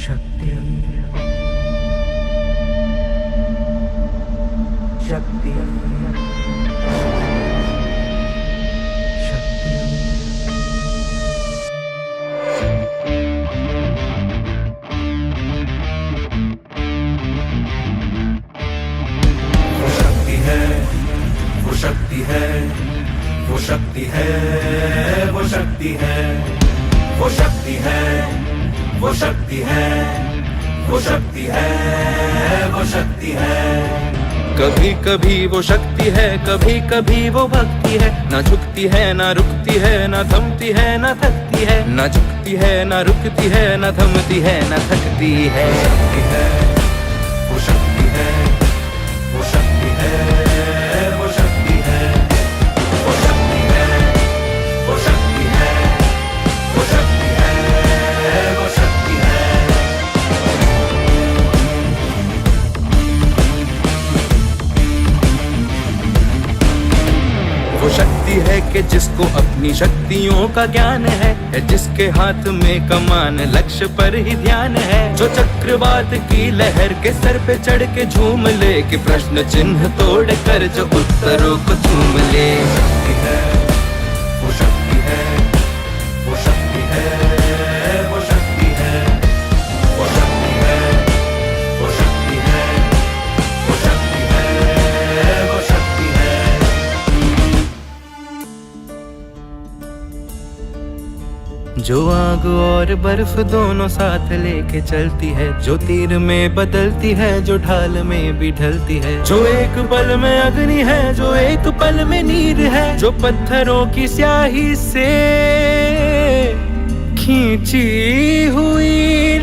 शक्ती. शक्ती. शक्ती. वो शक्ति है वो शक्ति है वो शक्ति है वो शक्ति है वो शक्ति है वो शक्ति है वो शक्ति है। वो कभी कभी वो शक्ति है कभी कभी वो भक्ति है। ना झुकती है ना रुकती है ना थमती है ना थकती है। ना झुकती है ना रुकती है ना थमती है ना थकती है। शक्ति है वो शक्ति कि जिसको अपनी शक्तियों का ज्ञान है जिसके हाथ में कमान, लक्ष्य पर ही ध्यान है। जो चक्रवात की लहर के सर पे चढ़ के झूम ले, के प्रश्न चिन्ह तोड़ कर जो उत्तरों को झूम ले। जो आग और बर्फ़ दोनों साथ लेके चलती है, जो तीर में बदलती है, जो ढाल में भी ढलती है। जो एक पल में अग्नि है, जो एक पल में नीर है, जो पत्थरों की स्याही से खींची हुई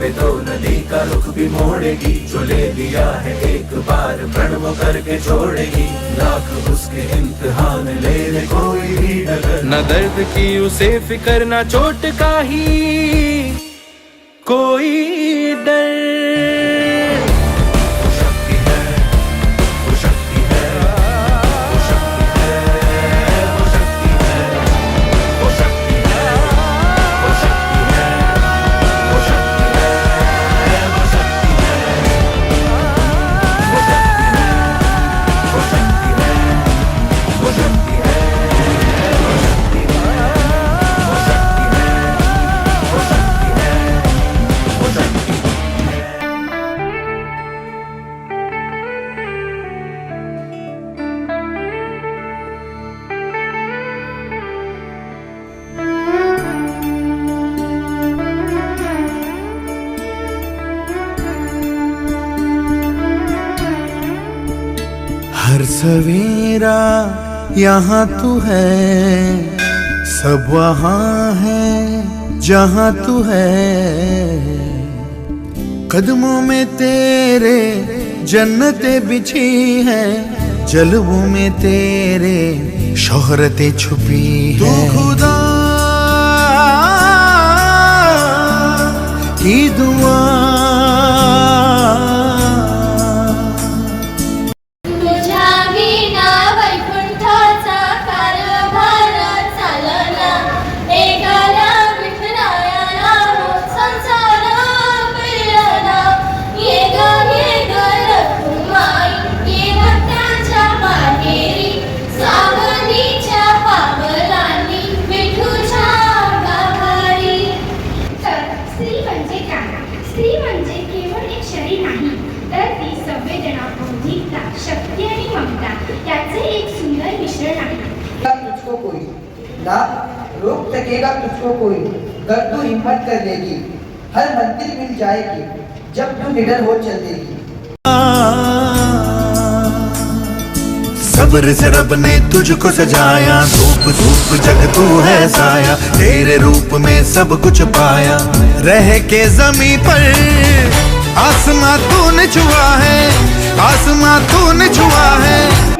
पे तो नदी का रुख भी मोड़ेगी जो ले लिया है एक बार प्रण वो करके छोड़ेगी। लाख उसके इम्तिहान ले ले कोई भी डगर न दर्द की उसे फिकर न चोट का ही कोई डर। सवेरा यहाँ तू है। सब वहाँ है जहाँ तू है। कदमों में तेरे जन्नतें बिछी है जलवों में तेरे शोहरतें छुपी है। तू खुदा याचे एक सुंदर मिश्रण आहे. तुझको कोई। ना रोक सकेगा तुझको कोई। कर तू हिम्मत कर लेगी। हर मंजिल मिल जाएगी जब तू निडर हो चल देगी सब्र से रब ने तुझको सजाया धूप धूप जग तू है साया तेरे रूप में सब कुछ पाया। रह के जमी पर आसमां तूने छुआ है आसमां तूने छुआ है।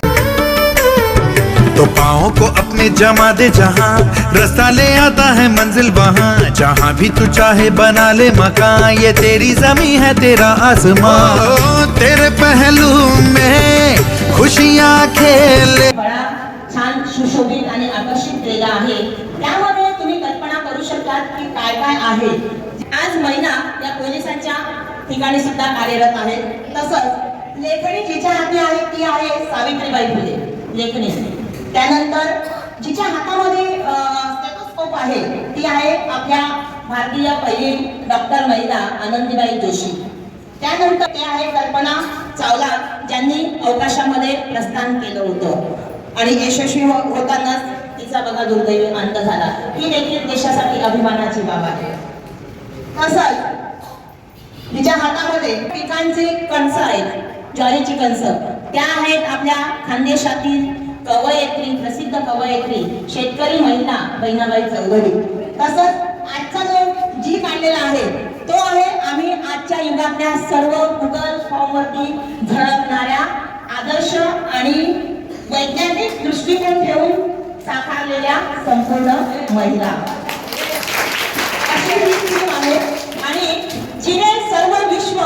अपने जमा दे जहाँ। रास्ता ले आता है मंजिल वहाँ। जहाँ भी तू चाहे बना ले मकान। ये तेरी जमी है तेरा आसमां तेरे पहलू में खुशियाँ खेले। छान सुशोभित आणि आकर्षित केलेला आहे. त्यामध्ये तुम्ही कल्पना करू शकतात की काय काय आहे. आज महिला या पोलिसांच्या ठिकाणी सुद्धा कार्यरत आहेत तसंच लेखणी जिच्या हाती आहे ती आहे सावित्रीबाई फुले. लेखणी. त्यानंतर जिच्या हातामध्ये स्टेथोस्कोप आहे ती आहे आपल्या भारतीय पहिली डॉक्टर महिला आनंदीबाई जोशी. त्यानंतर ते आहे कल्पना चावला ज्यांनी अवकाशामध्ये प्रस्थान केलं होतं. आणि यशस्वी हो- होतानाच तिचा बघा दुर्दैवी अंत झाला. ही देखील देशासाठी अभिमानाची बाब आहे. तसंच तिच्या हातामध्ये पिकांचे कणस आहेत ज्वारीची कणस. त्या आहेत आपल्या खानदेशातील कवयित्री प्रसिद्ध कवयित्री शेतकरी महिला बहिणाबाई चौधरी तसंच आजचा जो जी काढलेला आहे तो आहे आम्ही आजच्या युगातल्या सर्व गुगल फॉर्मवरती झळकणाऱ्या आदर्श आणि वैज्ञानिक दृष्टिकोन ठेवून साकारलेल्या संपूर्ण महिला. आणि जिने सर्व विश्व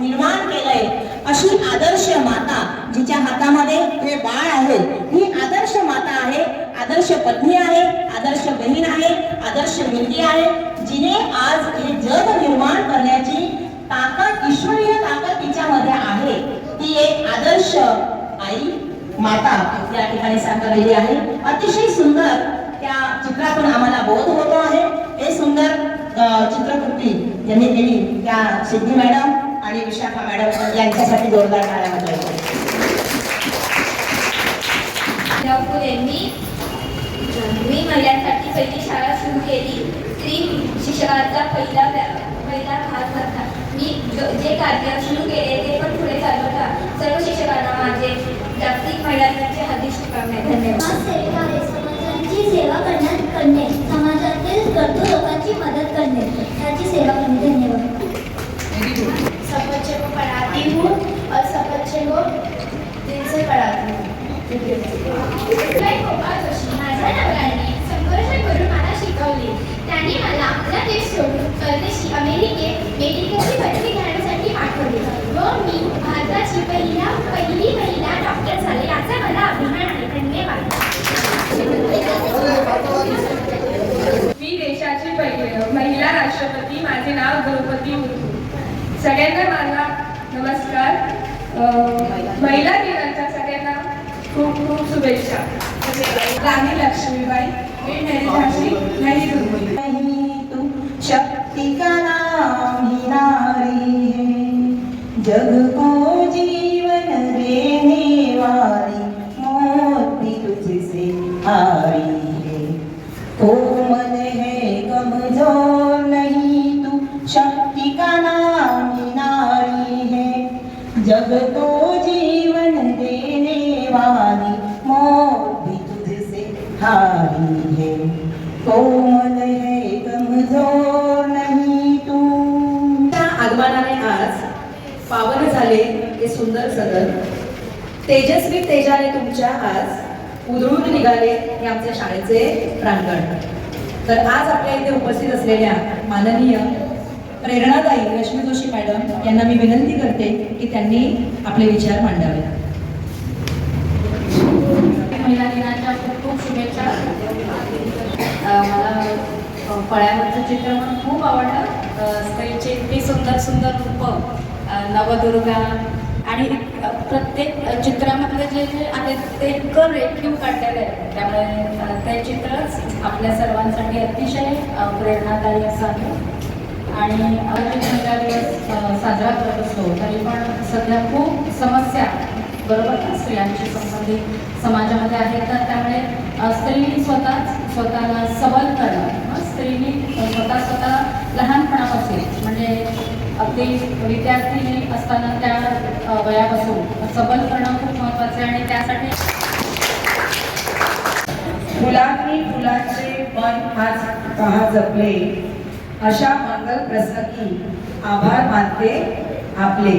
निर्माण केलंय अशी आदर्श माता जिच्या हातामध्ये हे बाळ आहे. ही आदर्श माता आहे आदर्श पत्नी आहे आदर्श बहीण आहे आदर्श मुलगी आहे जिने आज हे जग निर्माण करण्याची ताकद ईश्वरीय ताकद तिच्यामध्ये आहे. ती एक आदर्श आई माता या ठिकाणी साकारलेली आहे. अतिशय सुंदर त्या चित्रातून आम्हाला बोध होतो आहे. हे सुंदर चित्रकृती ज्यांनी केली त्या सिद्धी मॅडम आणि विशाखा मॅडम यांच्यासाठी जोरदार टाळ्या वाजवायच्या ठाकूर यांनी मी महिलांसाठी पहिली शाळा सुरू केली. स्त्री शिक्षणाचा पहिला पहिला भाग होता. मी जे कार्य सुरू केले ते पण पुढे चालवता सर्व शिक्षकांना माझे जागतिक महिलांचे हार्दिक शुभकामना धन्यवाद. सेवा करण्यात करणे समाजातील गरजू लोकांची मदत करणे याची सेवा करणे धन्यवाद सबसे को पढ़ाती हूँ और सबसे को दिल से पढ़ाती हूँ गोपाळ जोशी माझ्या नवऱ्याने संघर्ष करून मला शिकवले त्याने मला आपला देश सोडून परदेशी अमेरिकेत मेडिकलची पदवी घेण्यासाठी पाठवले व मी भारताची पहिला पहिली महिला डॉक्टर झाले याचा मला अभिमान आहे धन्यवाद मी देशाची पहिली महिला राष्ट्रपती माझे नाव द्रौपदी मुर्मू सगळ्यांना माझा नमस्कार अं, महिला दिनाच्या सगळ्यांना खूप खूप शुभेच्छा. राणी लक्ष्मीबाई मी मेरी झाशी नाही दुर्मिळ. नहीं तू शक्ति का नाम नारी है. जग को जीवन देने वाली मोती तुझसे हारी. सन्मानाने आज पावन झाले हे सुंदर सदन. तेजस्वी तेजाने तुमच्या आज उधळून निघाले हे आमच्या शाळेचे प्रांगण. तर आज आपल्या इथे उपस्थित असलेल्या माननीय प्रेरणादायी रश्मी जोशी मॅडम यांना मी विनंती करते की त्यांनी आपले विचार मांडावे महिला दिनाच्या खूप खूप शुभेच्छा. फळ्यावरचं चित्र पण खूप आवडलं. स्त्रीचे स्त्रीची इतकी सुंदर सुंदर रूपं नवदुर्गा आणि प्रत्येक चित्रामधले जे जे आहे ते इतकं रेखीव काढलेलं आहे. त्यामुळे ते चित्रच आपल्या सर्वांसाठी अतिशय प्रेरणादायी असं आहे आणि आम्ही महिला दिवस साजरा करत असतो. तरी पण सध्या खूप समस्या बरोबर ना स्त्रियांशी संबंधित समाजामध्ये आहेत तर त्यामुळे स्त्री स्वतःच स्वतःला सबल करणं स्त्रीने स्वतः स्वतः लहानपणापासून म्हणजे अगदी विद्यार्थी असताना त्या वयापासून. सबल करणं खूप महत्त्वाचं आहे आणि त्यासाठी फुलांनी फुलांचे मन हाच पहा जपले. अशा मंगल प्रसंगी आभार मानते आपले.